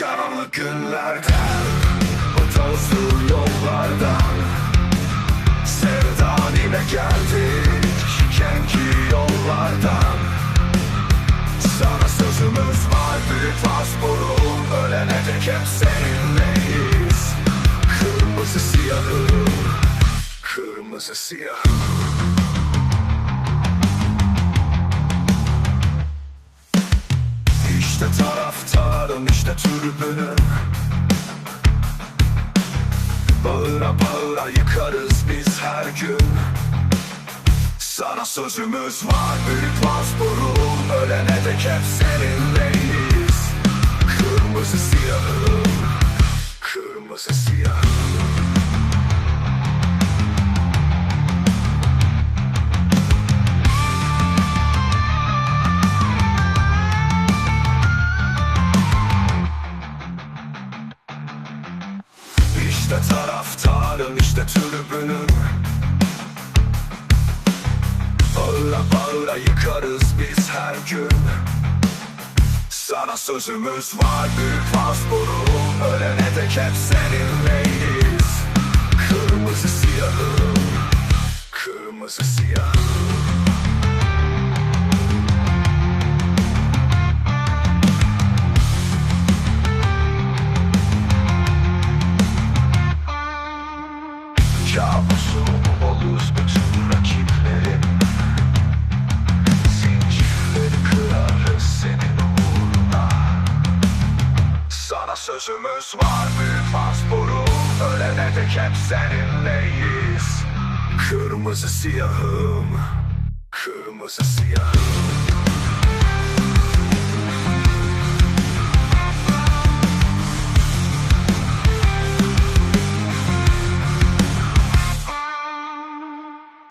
Karanlık günlerden Bu tozlu yollardan. Sevdan ile geldik Kendi yollardan. Sana sözümüz var Büyük pasporum Ölene dek hep seninleyiz. Kırmızı siyahım Kırmızı siyahım İşte taraftarım işte tribünüm Bağıra bağıra yıkarız biz her gün. Sana sözümüz var büyük pasporum Ölene dek hep İşte taraftarım işte tribünüm Bağıra bağıra yıkarız biz her gün. Sana sözümüz var büyük pasporum Ölene dek hep seninleyiz. Kırmızı siyahım Kırmızı siyahım Kabusum oluruz bütün rakiplerin Zincirleri kırarız senin uğruna. Sana sözümüz var büyük pasporum Ölene dek hep seninleyiz. Kırmızı siyahım Kırmızı siyahım